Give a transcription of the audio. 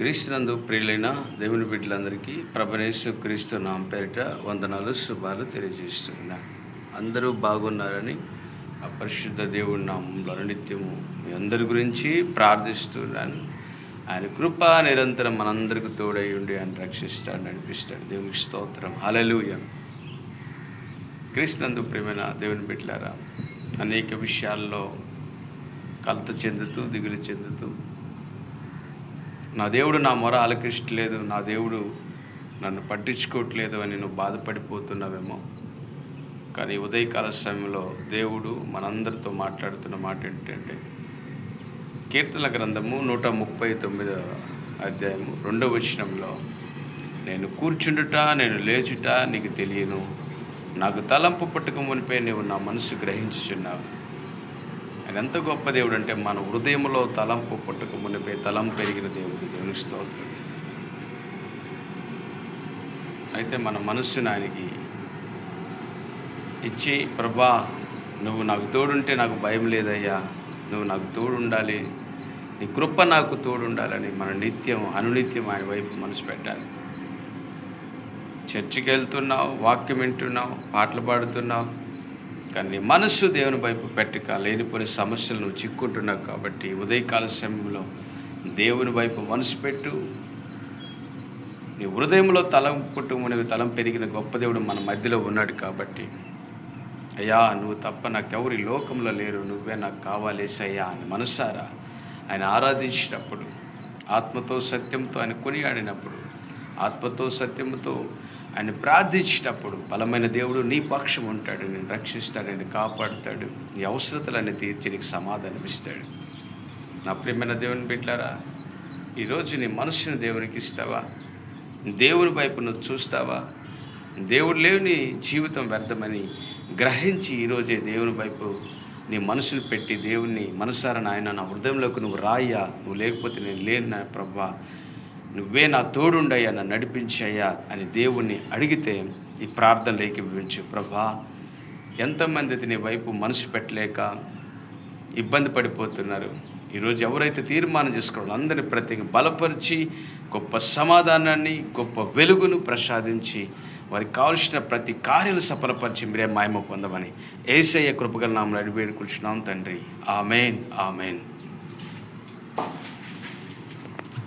క్రీస్తునందు ప్రియులైన దేవుని బిడ్డలందరికీ ప్రభనేసు క్రీస్తు నామ పేరిట వందనాలు శుభాలు తెలియజేస్తున్నా. అందరూ బాగున్నారని ఆ పరిశుద్ధ దేవుడి నామంలో నిత్యము మీ అందరి గురించి ప్రార్థిస్తున్నాను. ఆయన కృప నిరంతరం మనందరికి తోడై ఉండి ఆయన రక్షిస్తాడు నడిపిస్తాడు. దేవునికి స్తోత్రం. హలలుయ క్రీస్తునందు ప్రియమైన దేవుని బిడ్డలారా అనేక విషయాల్లో కలత చెందుతూ దిగులు చెందుతూ నా దేవుడు నా మొర ఆలకించట్లేదు నా దేవుడు నన్ను పట్టించుకోవట్లేదు అని నువ్వు బాధపడిపోతున్నావేమో. కానీ ఉదయకాల సమయంలో దేవుడు మనందరితో మాట్లాడుతున్న మాట ఏంటంటే కీర్తన గ్రంథము నూట ముప్పై తొమ్మిదవ అధ్యాయము రెండవ వచనంలో నేను కూర్చుండుట నేను లేచుట నీకు తెలియను. నాకు తలంపు పట్టుక మునిపే నీవు నా మనసు గ్రహించుచున్నావు. ఆయన ఎంత గొప్ప దేవుడు అంటే మన హృదయంలో తలంపు పుట్టక మునిపే తలం పెరిగిన దేవుడు దేవుని స్తోత్రం. అయితే మన మనస్సును ఆయనకి ఇచ్చి ప్రభా నువ్వు నాకు తోడుంటే నాకు భయం లేదయ్యా. నువ్వు నాకు తోడుండాలి. నీ కృప నాకు తోడుండాలని మన నిత్యం అనునిత్యం ఆయన వైపు మనసు పెట్టాలి. చర్చికి వెళ్తున్నావు వాక్యం వింటున్నావు పాటలు పాడుతున్నావు కానీ నీ మనస్సు దేవుని వైపు పెట్టక లేనిపోయిన సమస్యలు నువ్వు చిక్కుంటున్నావు కాబట్టి ఉదయకాల సమయంలో దేవుని వైపు మనసు పెట్టు. నీ హృదయంలో తలం కుటుంబం తలం పెరిగిన గొప్ప దేవుడు మన మధ్యలో ఉన్నాడు కాబట్టి అయ్యా నువ్వు తప్ప నాకెవరి లోకంలో లేరు నువ్వే నాకు కావాలేసయ్యా అని మనసారా? ఆయన ఆరాధించినప్పుడు ఆత్మతో సత్యంతో ఆయన కొనియాడినప్పుడు ఆత్మతో సత్యంతో ఆయన ప్రార్థించినప్పుడు బలమైన దేవుడు నీ పక్షం ఉంటాడు నేను రక్షిస్తాడు నేను కాపాడుతాడు నీ అవసరతలన్నీ తీర్చి నీకు సమాధానం ఇస్తాడు. నా ప్రియమైన దేవుని బిడ్డారా ఈరోజు నీ మనసును దేవునికి ఇస్తావా? దేవుని వైపు నువ్వు చూస్తావా? దేవుడు లేవుని జీవితం వ్యర్థమని గ్రహించి ఈరోజే దేవుని వైపు నీ మనసును పెట్టి దేవుణ్ణి మనసారా నాయన నా హృదయంలోకి నువ్వు రాయ్యా నువ్వు లేకపోతే నేను లేను నా ప్రభా. నువ్వే నా తోడుండయ్యా నన్ను నడిపించయ్యా అని దేవుణ్ణి అడిగితే ఈ ప్రార్థన లేఖించు ప్రభా ఎంతమంది నీ వైపు మనసు పెట్టలేక ఇబ్బంది పడిపోతున్నారు? ఈరోజు ఎవరైతే తీర్మానం చేసుకోవాలో అందరిని ప్రతి బలపరిచి గొప్ప సమాధానాన్ని గొప్ప వెలుగును ప్రసాదించి వారికి కావలసిన ప్రతి కార్యాలు సఫలపరిచి మీరే మాయమ పొందమని ఏసయ్య కృపగల నామలు అడివేడుకుంటున్నాం తండ్రి. ఆమెన్. ఆమెన్.